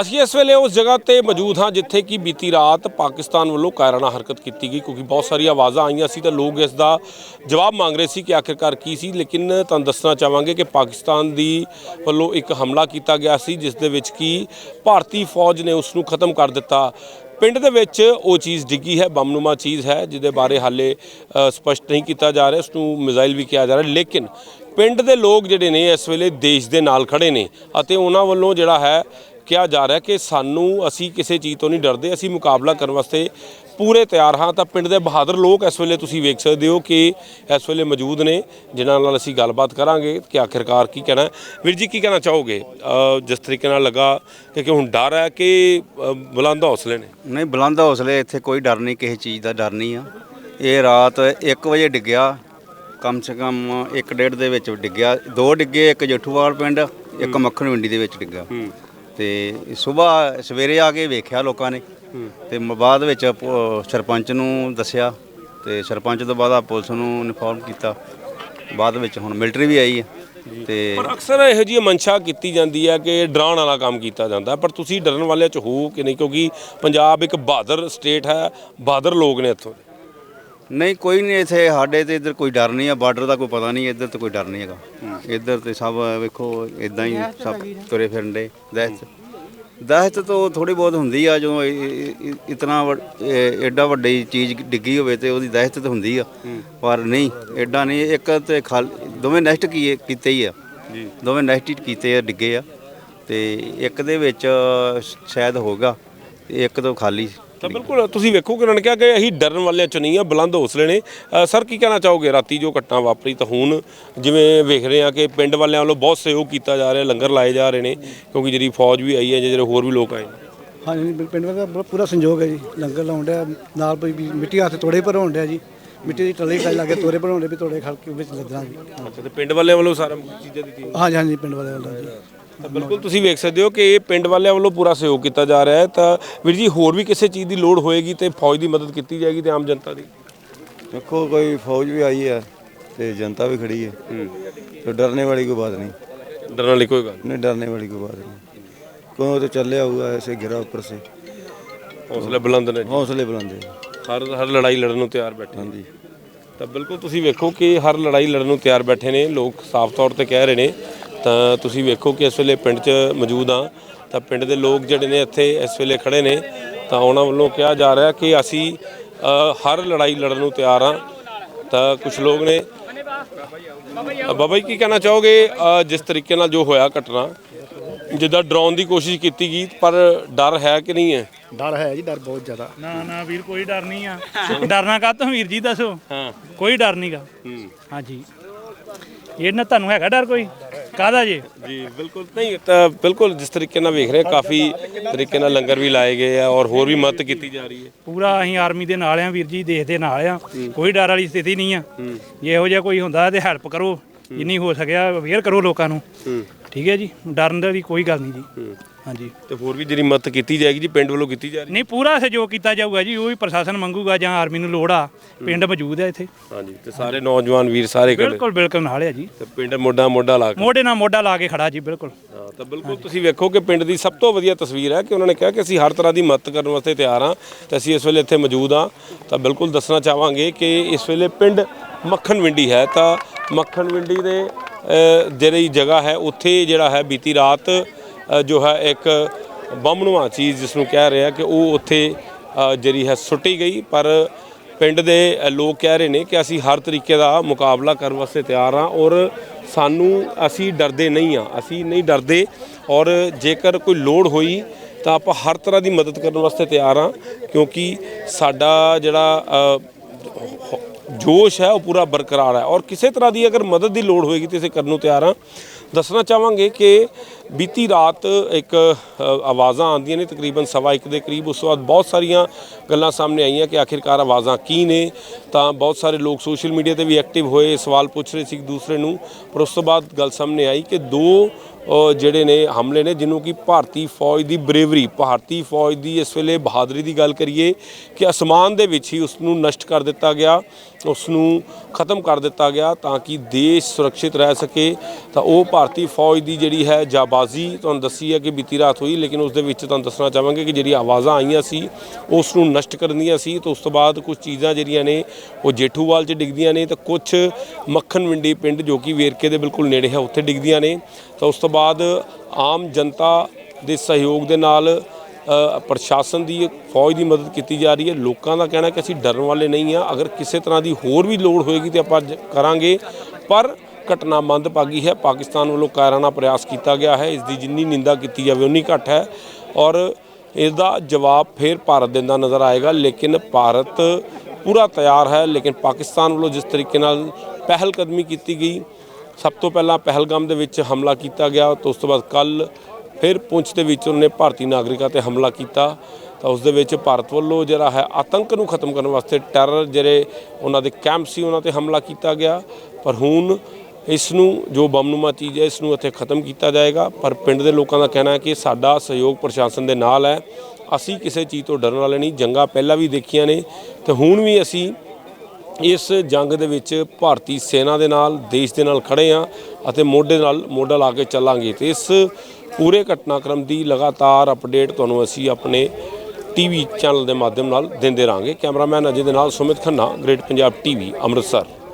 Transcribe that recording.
ਅਸੀਂ ਇਸ ਵੇਲੇ ਉਸ ਜਗ੍ਹਾ ਤੇ ਮੌਜੂਦ ਹਾਂ ਜਿੱਥੇ ਕਿ ਬੀਤੀ ਰਾਤ ਪਾਕਿਸਤਾਨ ਵੱਲੋਂ ਕਾਇਰਾਨਾ ਹਰਕਤ ਕੀਤੀ ਗਈ ਕਿਉਂਕਿ ਬਹੁਤ ਸਾਰੀਆਂ ਆਵਾਜ਼ਾਂ ਆਈਆਂ ਸੀ ਤਾਂ ਲੋਕ ਇਸ ਦਾ ਜਵਾਬ ਮੰਗ ਰਹੇ ਸੀ ਕਿ ਆਖਿਰਕਾਰ ਕੀ ਸੀ ਲੇਕਿਨ ਤੁਹਾਨੂੰ ਦੱਸਣਾ ਚਾਹਾਂਗੇ ਕਿ ਪਾਕਿਸਤਾਨ ਦੀ ਵੱਲੋਂ ਇੱਕ ਹਮਲਾ ਕੀਤਾ ਗਿਆ ਸੀ ਜਿਸ ਦੇ ਵਿੱਚ ਕਿ ਭਾਰਤੀ ਫੌਜ ਨੇ ਉਸ ਨੂੰ ਖਤਮ ਕਰ ਦਿੱਤਾ। ਪਿੰਡ ਦੇ ਵਿੱਚ ਉਹ ਚੀਜ਼ ਡਿੱਗੀ ਹੈ ਬੰਮਨੁਮਾ ਚੀਜ਼ ਹੈ ਜਿਹਦੇ ਬਾਰੇ ਹਾਲੇ ਅ, ਸਪਸ਼ਟ ਨਹੀਂ ਕੀਤਾ ਜਾ ਰਿਹਾ ਉਸ ਨੂੰ ਮਿਜ਼ਾਈਲ ਵੀ ਕਿਹਾ ਜਾ ਰਿਹਾ ਲੇਕਿਨ ਪਿੰਡ ਦੇ ਲੋਕ ਜਿਹੜੇ ਨੇ ਇਸ ਵੇਲੇ ਦੇਸ਼ ਦੇ ਨਾਲ ਖੜੇ ਨੇ ਅਤੇ ਉਹਨਾਂ ਵੱਲੋਂ ਜਿਹੜਾ ਹੈ ਕਿਹਾ ਜਾ ਰਿਹਾ ਕਿ ਸਾਨੂੰ ਅਸੀਂ ਕਿਸੇ ਚੀਜ਼ ਤੋਂ ਨਹੀਂ ਡਰਦੇ ਅਸੀਂ ਮੁਕਾਬਲਾ ਕਰਨ ਵਾਸਤੇ ਪੂਰੇ ਤਿਆਰ ਹਾਂ। ਤਾਂ ਪਿੰਡ ਦੇ ਬਹਾਦਰ ਲੋਕ ਇਸ ਵੇਲੇ ਤੁਸੀਂ ਵੇਖ ਸਕਦੇ ਹੋ ਕਿ ਇਸ ਵੇਲੇ ਮੌਜੂਦ ਨੇ ਜਿਨ੍ਹਾਂ ਨਾਲ ਅਸੀਂ ਗੱਲਬਾਤ ਕਰਾਂਗੇ ਕਿ ਆਖਿਰਕਾਰ ਕੀ ਕਹਿਣਾ। ਵੀਰ ਜੀ ਕੀ ਕਹਿਣਾ ਚਾਹੋਗੇ? ਜਿਸ ਤਰੀਕੇ ਨਾਲ ਲੱਗਾ ਕਿ ਹੁਣ ਡਰ ਹੈ ਕਿ ਬੁਲੰਦ ਹੌਸਲੇ ਨੇ। ਨਹੀਂ ਬੁਲੰਦ ਹੌਸਲੇ ਇੱਥੇ ਕੋਈ ਡਰ ਨਹੀਂ ਕਿਸੇ ਚੀਜ਼ ਦਾ ਡਰ ਨਹੀਂ ਆ। ਇਹ ਰਾਤ 1 ਵਜੇ ਡਿੱਗਿਆ ਕਮ ਸੇ ਕਮ 1:30 ਦੇ ਵਿੱਚ ਡਿੱਗਿਆ। ਦੋ ਡਿੱਗੇ ਇੱਕ ਜੱਠੂਵਾਲ ਪਿੰਡ ਇੱਕ ਮੱਖਣ ਮੰਡੀ ਦੇ ਵਿੱਚ ਡਿੱਗਾ ਤੇ ਸਵੇਰ ਸਵੇਰੇ ਆ ਕੇ ਵੇਖਿਆ ਲੋਕਾਂ ਨੇ ਤੇ ਬਾਅਦ ਵਿੱਚ ਪ- ਸਰਪੰਚ ਨੂੰ ਦੱਸਿਆ ਤੇ ਸਰਪੰਚ ਤੋਂ ਬਾਅਦ ਆ ਪੁਲਿਸ ਨੂੰ ਇਨਫੋਰਮ ਕੀਤਾ। ਬਾਅਦ ਵਿੱਚ ਹੁਣ ਮਿਲਟਰੀ ਵੀ ਆਈ ਹੈ ਤੇ ਪਰ ਅਕਸਰ ਇਹੋ ਜਿਹੀ ਮਨਸ਼ਾ ਕੀਤੀ ਜਾਂਦੀ ਹੈ ਕਿ ਡਰਾਉਣ ਵਾਲਾ ਕੰਮ ਕੀਤਾ ਜਾਂਦਾ ਹੈ, ਪਰ ਤੁਸੀਂ ਡਰਨ ਵਾਲਿਆਂ ਚ ਹੋ ਕਿ ਨਹੀਂ? ਕਿਉਂਕਿ ਪੰਜਾਬ ਇੱਕ ਬਹਾਦਰ ਸਟੇਟ ਹੈ ਬਹਾਦਰ ਲੋਕ ਨੇ ਇੱਥੋਂ ਦੇ। ਨਹੀਂ ਕੋਈ ਨਹੀਂ ਇੱਥੇ ਸਾਡੇ ਤੇ ਇੱਧਰ ਕੋਈ ਡਰ ਨਹੀਂ ਆ ਬਾਰਡਰ ਦਾ ਕੋਈ ਪਤਾ ਨਹੀਂ ਇੱਧਰ ਤੇ ਕੋਈ ਡਰ ਨਹੀਂ ਹੈਗਾ। ਇੱਧਰ ਤੇ ਸਭ ਵੇਖੋ ਇਦਾਂ ਹੀ ਸਭ ਤੁਰੇ ਫਿਰਨ ਦੇ ਦਹਿਸ਼ਤ। ਦਹਿਸ਼ਤ ਤਾਂ ਥੋੜੀ ਬਹੁਤ ਹੁੰਦੀ ਆ ਜਦੋਂ ਇਤਨਾ ਐਡਾ ਵੱਡੀ ਚੀਜ਼ ਡਿੱਗੀ ਹੋਵੇ ਤੇ ਉਹਦੀ ਦਹਿਸ਼ਤ ਤਾਂ ਹੁੰਦੀ ਆ। ਪਰ ਨਹੀਂ ਐਡਾ ਨਹੀਂ ਇੱਕ ਤੇ ਖਾਲ ਦੋਵੇਂ ਨੈਸਟ ਕੀਤੇ ਹੀ ਆ। ਜੀ। ਦੋਵੇਂ ਨੈਸਟ ਕੀਤੇ ਆ ਡਿੱਗੇ ਆ। ਤੇ ਇੱਕ ਦੇ ਵਿੱਚ ਸ਼ਾਇਦ ਹੋਗਾ ਤੇ ਇੱਕ ਤੋਂ ਖਾਲੀ ਤਾਂ ਬਿਲਕੁਲ ਤੁਸੀਂ ਵੇਖੋ ਕਿ ਉਹਨਾਂ ਨੇ ਕਿਹਾ ਕਿ ਅਸੀਂ ਡਰਨ ਵਾਲਿਆਂ ਚ ਨਹੀਂ ਆ ਬੁਲੰਦ ਹੌਸਲੇ ਨੇ ਅ, ਸਰ ਕੀ ਕਹਿਣਾ ਚਾਹੋਗੇ? ਰਾਤੀ ਜੋ ਘਟਨਾ ਵਾਪਰੀ ਤਾਂ ਹੁਣ ਜਿਵੇਂ ਵੇਖ ਰਹੇ ਆ ਕਿ ਪਿੰਡ ਵਾਲਿਆਂ ਵੱਲੋਂ ਬਹੁਤ ਸਹਿਯੋਗ ਕੀਤਾ ਜਾ ਰਿਹਾ ਲੰਗਰ ਲਾਏ ਜਾ ਰਹੇ ਨੇ ਕਿਉਂਕਿ ਜਿਹੜੀ ਫੌਜ ਵੀ ਆਈ ਹੈ ਜਿਹੜੇ ਹੋਰ ਵੀ ਲੋਕ ਆਏ ਨੇ। ਹਾਂਜੀ ਬਿਲ- ਪਿੰਡ ਦਾ ਬੜਾ ਪੂਰਾ ਸੰਯੋਗ ਹੈ ਜੀ। ਲੰਗਰ ਲਾਉਣ ਡਿਆ ਨਾਲ ਕੋਈ ਵੀ ਮਿੱਟੀ ਹੱਥ ਤੋੜੇ ਭਰਾਉਣ ਡਿਆ ਜੀ। ਮਿੱਟੀ ਦੀ ਟੱਲੀ ਟੱਲ ਲਾਗੇ ਤੋੜੇ ਭਰਾਉਣ ਡਿਆ ਵੀ ਤੋੜੇ ਖੜ ਕੇ ਵਿੱਚ ਲੱਦਣਾ ਜੀ। ਅੱਛਾ ਤੇ ਪਿੰਡ ਵਾਲਿਆਂ ਵੱਲੋਂ ਸਾਰਾ ਚੀਜ਼ਾਂ ਦਿੱਤੀਆਂ ਹਾਂਜੀ ਹਾਂਜੀ ਪਿੰਡ ਵਾਲੇ ਵੱਲੋਂ ਜੀ। ਤਾਂ ਬਿਲਕੁਲ ਤੁਸੀਂ ਵੇਖ ਸਕਦੇ ਹੋ ਕਿ ਇਹ ਪਿੰਡ ਵਾਲਿਆਂ ਵੱਲੋਂ ਪੂਰਾ ਸਹਿਯੋਗ ਕੀਤਾ ਜਾ ਰਿਹਾ ਹੈ ਤਾਂ ਵੀਰ ਜੀ ਹੋਰ ਵੀ ਕਿਸੇ ਚੀਜ਼ ਦੀ ਲੋੜ ਹੋਏਗੀ ਤੇ ਫੌਜ ਦੀ ਮਦਦ ਕੀਤੀ ਜਾਏਗੀ ਤੇ ਆਮ ਜਨਤਾ ਦੀ ਦੇਖੋ ਕੋਈ ਫੌਜ ਵੀ ਆਈ ਹੈ ਤੇ ਜਨਤਾ ਵੀ ਖੜੀ ਹੈ तो डरने वाली कोई बात नहीं ਡਰਨ ਵਾਲੀ ਕੋਈ ਗੱਲ नहीं डरने वाली कोई बात नहीं क्यों तो चले हुआ है ऐसे गिरा ऊपर से ਨਹੀਂ। ਹੌਸਲੇ ਬੁਲੰਦ ਨੇ हौसले बुलंद है ਹਰ ਹਰ ਲੜਾਈ ਲੜਨ ਨੂੰ ਤਿਆਰ ਬੈਠੇ हाँ जी ਤਾਂ ਬਿਲਕੁਲ ਤੁਸੀਂ ਵੇਖੋ ਕਿ ਹਰ ਲੜਾਈ ਲੜਨ ਨੂੰ ਤਿਆਰ ਬੈਠੇ ਨੇ ਲੋਕ ਸਾਫ਼ ਤੌਰ ਤੇ ਕਹਿ ਰਹੇ ਨੇ ਤਾਂ ਤੁਸੀਂ ਵੇਖੋ ਕਿ ਇਸ ਵੇਲੇ ਪਿੰਡ 'ਚ ਮੌਜੂਦ ਆ ਤਾਂ ਪਿੰਡ ਦੇ ਲੋਕ ਜਿਹੜੇ ਨੇ ਇੱਥੇ ਇਸ ਵੇਲੇ ਖੜੇ ਨੇ। ਤਾਂ ਉਹਨਾਂ ਵੱਲੋਂ ਕਿਹਾ ਜਾ ਰਿਹਾ ਕਿ ਅਸੀਂ ਹਰ ਲੜਾਈ ਲੜਨ ਨੂੰ ਤਿਆਰ ਆ ਤਾਂ ਕੁਝ ਲੋਕ ਨੇ। ਬਾਬਾ ਜੀ ਕੀ ਕਹਿਣਾ ਚਾਹੋਗੇ? ਜਿਸ ਤਰੀਕੇ ਨਾਲ ਜੋ ਹੋਇਆ ਘਟਨਾ ਜਿੱਦਾਂ ਡਰਾਉਣ ਦੀ ਕੋਸ਼ਿਸ਼ ਕੀਤੀ ਗਈ ਪਰ ਡਰ ਹੈ ਕਿ ਨਹੀਂ ਹੈ? ਡਰ ਹੈ ਜੀ ਡਰ ਬਹੁਤ ਜ਼ਿਆਦਾ। ਨਾ ਨਾ ਵੀਰ ਕੋਈ ਡਰ ਨਹੀਂ ਆ। ਡਰਨਾ ਕਾਹਤੋਂ ਵੀਰ ਜੀ ਦੱਸੋ? ਹਾਂ। ਕੋਈ ਡਰ ਨਹੀਂਗਾ ਹੂੰ। ਹਾਂਜੀ। ਇਹ ਨਾ ਤੁਹਾਨੂੰ ਹੈਗਾ ਡਰ ਕੋਈ? ਕਾਹਦਾ ਜੀ? ਜੀ ਬਿਲਕੁਲ। ਨਹੀਂ ਤਾਂ ਬਿਲਕੁਲ ਜਿਸ ਤਰੀਕੇ ਨਾਲ ਵੇਖ ਰਹੇ ਹਾਂ, ਕਾਫੀ ਤਰੀਕੇ ਨਾਲ ਲੰਗਰ ਵੀ ਲਾਏ ਗਏ ਆ ਔਰ ਹੋਰ ਵੀ ਮਦਦ ਕੀਤੀ ਜਾ ਰਹੀ ਹੈ। ਪੂਰਾ ਅਸੀਂ ਆਰਮੀ ਦੇ ਨਾਲ ਆ ਵੀਰ ਜੀ ਦੇਸ਼ ਦੇ ਨਾਲ ਆ ਕੋਈ ਡਰ ਵਾਲੀ ਸਥਿਤੀ ਨਹੀਂ ਆ। ਜੇ ਇਹੋ ਜਿਹਾ ਕੋਈ ਹੁੰਦਾ ਤੇ ਹੈਲਪ ਕਰੋ ਜਿੰਨੀ ਹੋ ਸਕਿਆ ਅਵੇਅਰ ਕਰੋ ਲੋਕਾਂ ਨੂੰ। ਠੀਕ ਹੈ ਜੀ ਡਰਨ ਦੀ ਕੋਈ ਗੱਲ ਨਹੀਂ ਜੀ। ਹਾਂਜੀ। ਤੇ ਹੋਰ ਵੀ ਜਿਹੜੀ ਮਦਦ ਕੀਤੀ ਜਾਏਗੀ ਜੀ ਪਿੰਡ ਵੱਲੋਂ ਕੀਤੀ ਜਾ ਰਹੀ ਨਹੀਂ ਪੂਰਾ ਸਹਿਯੋਗ ਕੀਤਾ ਜਾਊਗਾ ਜੀ ਉਹ ਵੀ ਪ੍ਰਸ਼ਾਸਨ ਮੰਗੂਗਾ ਜਾਂ ਆਰਮੀ ਨੂੰ ਲੋੜ ਆ। ਪਿੰਡ ਮੌਜੂਦ ਆ ਇੱਥੇ। ਹਾਂਜੀ ਤੇ ਸਾਰੇ ਨੌਜਵਾਨ ਵੀਰ ਸਾਰੇ ਬਿਲਕੁਲ ਬਿਲਕੁਲ ਨਾਲ ਆ ਜੀ। ਤੇ ਪਿੰਡ ਮੋਢਾ ਮੋਢਾ ਲਾ ਕੇ। ਮੋਢੇ ਨਾਲ ਮੋਢਾ ਲਾ ਕੇ ਖੜਾ ਜੀ ਬਿਲਕੁਲ। ਹਾਂ, ਤਾਂ ਬਿਲਕੁਲ ਤੁਸੀਂ ਵੇਖੋ ਕਿ ਪਿੰਡ ਦੀ ਸਭ ਤੋਂ ਵਧੀਆ ਤਸਵੀਰ ਹੈ ਕਿ ਉਹਨਾਂ ਨੇ ਕਿਹਾ ਕਿ ਅਸੀਂ ਹਰ ਤਰ੍ਹਾਂ ਦੀ ਮਦਦ ਕਰਨ ਵਾਸਤੇ ਤਿਆਰ ਹਾਂ ਤੇ ਅਸੀਂ ਇਸ ਵੇਲੇ ਇੱਥੇ ਮੌਜੂਦ ਹਾਂ। ਤਾਂ ਬਿਲਕੁਲ ਦੱਸਣਾ ਚਾਹਾਂਗੇ ਕਿ ਇਸ ਵੇਲੇ ਪਿੰਡ ਮੱਖਣ ਵਿੰਡੀ ਹੈ। ਤਾਂ ਮੱਖਣ ਵਿੰਡੀ ਦੇ ਜਿਹੜੀ ਜਗ੍ਹਾ ਹੈ ਉੱਥੇ ਜਿਹੜਾ ਹੈ ਬੀਤੀ ਰਾਤ ਜੋ ਹੈ ਇੱਕ ਬੰਮਨੂਆ ਚੀਜ਼ ਜਿਸ ਨੂੰ ਕਹਿ ਰਿਹਾ ਕਿ ਉਹ ਉੱਥੇ ਜਿਹੜੀ ਹੈ ਸੁੱਟੀ ਗਈ। ਪਰ ਪਿੰਡ ਦੇ ਲੋਕ ਕਹਿ ਰਹੇ ਨੇ ਕਿ ਅਸੀਂ ਹਰ ਤਰੀਕੇ ਦਾ ਮੁਕਾਬਲਾ ਕਰਨ ਵਾਸਤੇ ਤਿਆਰ ਹਾਂ ਔਰ ਸਾਨੂੰ, ਅਸੀਂ ਡਰਦੇ ਨਹੀਂ ਆ ਅਸੀਂ ਨਹੀਂ ਡਰਦੇ ਔਰ ਜੇਕਰ ਕੋਈ ਲੋੜ ਹੋਈ ਤਾਂ ਆਪਾਂ ਹਰ ਤਰ੍ਹਾਂ ਦੀ ਮਦਦ ਕਰਨ ਵਾਸਤੇ ਤਿਆਰ ਹਾਂ ਕਿਉਂਕਿ ਸਾਡਾ ਜਿਹੜਾ ਜੋਸ਼ ਹੈ ਉਹ ਪੂਰਾ ਬਰਕਰਾਰ ਹੈ ਔਰ ਕਿਸੇ ਤਰ੍ਹਾਂ ਦੀ ਅਗਰ ਮਦਦ ਦੀ ਲੋੜ ਹੋਏਗੀ ਤੇ ਅਸੀਂ ਕਰਨ ਨੂੰ ਤਿਆਰ ਹਾਂ। ਦੱਸਣਾ ਚਾਹਾਂਗੇ ਕਿ ਬੀਤੀ ਰਾਤ ਇੱਕ ਆਵਾਜ਼ਾਂ ਆਉਂਦੀਆਂ ਨੇ, ਤਕਰੀਬਨ ਸਵਾ ਇੱਕ ਦੇ ਕਰੀਬ। ਉਸ ਤੋਂ ਬਾਅਦ ਬਹੁਤ ਸਾਰੀਆਂ ਗੱਲਾਂ ਸਾਹਮਣੇ ਆਈਆਂ ਕਿ ਆਖਿਰਕਾਰ ਆਵਾਜ਼ਾਂ ਕੀ ਨੇ। ਤਾਂ ਬਹੁਤ ਸਾਰੇ ਲੋਕ ਸੋਸ਼ਲ ਮੀਡੀਆ ਤੇ ਵੀ ਐਕਟਿਵ ਹੋਏ, ਸਵਾਲ ਪੁੱਛ ਰਹੇ ਸੀ ਇੱਕ ਦੂਸਰੇ ਨੂੰ। ਪਰ ਉਸ ਤੋਂ ਬਾਅਦ ਗੱਲ ਸਾਹਮਣੇ ਆਈ ਕਿ ਦੋ ਜਿਹੜੇ ਨੇ ਹਮਲੇ ਨੇ ਜਿਹਨੂੰ ਕਿ ਭਾਰਤੀ ਫੌਜ ਦੀ ਬਰੇਵਰੀ, ਭਾਰਤੀ ਫੌਜ ਦੀ ਇਸ ਵੇਲੇ ਬਹਾਦਰੀ ਦੀ ਗੱਲ ਕਰੀਏ ਕਿ ਅਸਮਾਨ ਦੇ ਵਿੱਚ ਹੀ ਉਸ ਨੂੰ ਨਸ਼ਟ ਕਰ ਦਿੱਤਾ ਗਿਆ ਉਸ ਨੂੰ ਖਤਮ ਕਰ ਦਿੱਤਾ ਗਿਆ ਤਾਂ ਕਿ ਦੇਸ਼ ਸੁਰੱਖਿਅਤ ਰਹਿ ਸਕੇ। ਤਾਂ ਉਹ ਭਾਰਤੀ ਫੌਜ ਦੀ ਜਿਹੜੀ ਹੈ ਜਾਬਾਜ਼ ਗੋਲਾਬਾਜ਼ੀ ਤੁਹਾਨੂੰ ਦੱਸੀ ਹੈ ਕਿ ਬੀਤੀ ਰਾਤ ਹੋਈ, ਲੇਕਿਨ ਉਸ ਦੇ ਵਿੱਚ ਤੁਹਾਨੂੰ ਦੱਸਣਾ ਚਾਹਾਂਗੇ ਕਿ ਜਿਹੜੀ ਆਵਾਜ਼ਾਂ ਆਈਆਂ ਸੀ, ਉਸ ਨੂੰ ਨਸ਼ਟ ਕਰਨ ਦੀਆਂ ਸੀ, ਤੇ ਉਸ ਤੋਂ ਬਾਅਦ ਕੁਝ ਚੀਜ਼ਾਂ ਜਿਹੜੀਆਂ ਨੇ, ਉਹ ਜੇਠੂਵਾਲ 'ਚ ਡਿੱਗਦੀਆਂ ਨੇ ਤੇ ਕੁਝ ਮੱਖਣ ਵਿੰਡੀ ਪਿੰਡ ਜੋ ਕਿ ਵੇਰਕੇ ਦੇ ਬਿਲਕੁਲ ਨੇੜੇ ਹੈ, ਉੱਥੇ ਡਿੱਗਦੀਆਂ ਨੇ। ਤਾਂ ਉਸ ਤੋਂ ਬਾਅਦ ਆਮ ਜਨਤਾ ਦੇ ਸਹਿਯੋਗ ਦੇ ਨਾਲ ਪ੍ਰਸ਼ਾਸਨ ਦੀ ਫੌਜ ਦੀ ਮਦਦ ਕੀਤੀ ਜਾ ਰਹੀ ਹੈ। ਲੋਕਾਂ ਦਾ ਕਹਿਣਾ ਕਿ ਅਸੀਂ ਡਰਨ ਵਾਲੇ ਨਹੀਂ ਆ ਅਗਰ ਕਿਸੇ ਤਰ੍ਹਾਂ ਦੀ ਹੋਰ ਵੀ ਲੋੜ ਹੋਏਗੀ ਤੇ ਆਪਾਂ ਜ- ਕਰਾਂਗੇ। ਪਰ ਘਟਨਾ ਮੰਦਭਾਗੀ ਹੈ। ਪਾਕਿਸਤਾਨ ਵੱਲੋਂ ਕਾਇਰਾਨਾ ਪ੍ਰਯਾਸ ਕੀਤਾ ਗਿਆ ਹੈ। ਇਸ ਦੀ ਜਿੰਨੀ ਨਿੰਦਾ ਕੀਤੀ ਜਾਵੇ, ਉਨੀ ਘੱਟ ਹੈ। ਔਰ ਇਸ ਦਾ ਜਵਾਬ ਫਿਰ ਭਾਰਤ ਦਿੰਦਾ ਨਜ਼ਰ ਆਏਗਾ। ਲੇਕਿਨ ਭਾਰਤ ਪੂਰਾ ਤਿਆਰ ਹੈ। ਲੇਕਿਨ ਪਾਕਿਸਤਾਨ ਵੱਲੋਂ ਜਿਸ ਤਰੀਕੇ ਨਾਲ ਪਹਿਲ ਕਦਮੀ ਕੀਤੀ ਗਈ, ਸਭ ਤੋਂ ਪਹਿਲਾਂ ਪਹਿਲਗਾਮ ਦੇ ਵਿੱਚ ਹਮਲਾ ਕੀਤਾ ਗਿਆ। ਤੇ ਉਸ ਤੋਂ ਬਾਅਦ ਕੱਲ ਫਿਰ ਪੁੰਛ ਦੇ ਵਿੱਚ ਉਹਨੇ ਭਾਰਤੀ ਨਾਗਰਿਕਾਂ ਤੇ ਹਮਲਾ ਕੀਤਾ। ਤਾਂ ਉਸ ਦੇ ਵਿੱਚ ਭਾਰਤ ਵੱਲੋਂ ਜਿਹੜਾ ਹੈ, ਆਤੰਕ ਨੂੰ ਖਤਮ ਕਰਨ ਵਾਸਤੇ ਟੈਰਰ ਜਿਹੜੇ ਉਹਨਾਂ ਦੇ ਕੈਂਪ ਸੀ, ਉਹਨਾਂ ਤੇ ਹਮਲਾ ਕੀਤਾ ਗਿਆ। ਪਰ ਹੁਣ ਇਸ ਨੂੰ ਜੋ ਬੰਮਨੁਮਾ ਚੀਜ਼ ਹੈ ਇਸ ਨੂੰ ਇੱਥੇ ਖਤਮ ਕੀਤਾ ਜਾਏਗਾ। ਪਰ ਪਿੰਡ ਦੇ ਲੋਕਾਂ ਦਾ ਕਹਿਣਾ ਹੈ ਕਿ ਸਾਡਾ ਸਹਿਯੋਗ ਪ੍ਰਸ਼ਾਸਨ ਦੇ ਨਾਲ ਹੈ। ਅਸੀਂ ਕਿਸੇ ਚੀਜ਼ ਤੋਂ ਡਰਨ ਵਾਲੇ ਨਹੀਂ। ਜੰਗਾਂ ਪਹਿਲਾਂ ਵੀ ਦੇਖੀਆਂ ਨੇ ਤੇ ਹੁਣ ਵੀ ਅਸੀਂ ਇਸ ਜੰਗ ਦੇ ਵਿੱਚ ਭਾਰਤੀ ਸੈਨਾ ਦੇ ਨਾਲ, ਦੇਸ਼ ਦੇ ਨਾਲ ਖੜੇ ਆ ਅਤੇ ਮੋਢੇ ਨਾਲ ਮੋਢਾ ਲਾ ਕੇ ਚੱਲਾਂਗੇ। ਤੇ ਇਸ ਪੂਰੇ ਘਟਨਾਕ੍ਰਮ ਦੀ ਲਗਾਤਾਰ ਅਪਡੇਟ ਤੁਹਾਨੂੰ ਅਸੀਂ ਆਪਣੇ ਟੀਵੀ ਚੈਨਲ ਦੇ ਮਾਧਿਅਮ ਨਾਲ ਦਿੰਦੇ ਰਾਂਗੇ ਕੈਮਰਾਮੈਨ ਅਜੇ ਦੇ ਨਾਲ ਸੁਮਿਤ ਖੰਨਾ, ਗ੍ਰੇਟ ਪੰਜਾਬ ਟੀਵੀ, ਅੰਮ੍ਰਿਤਸਰ।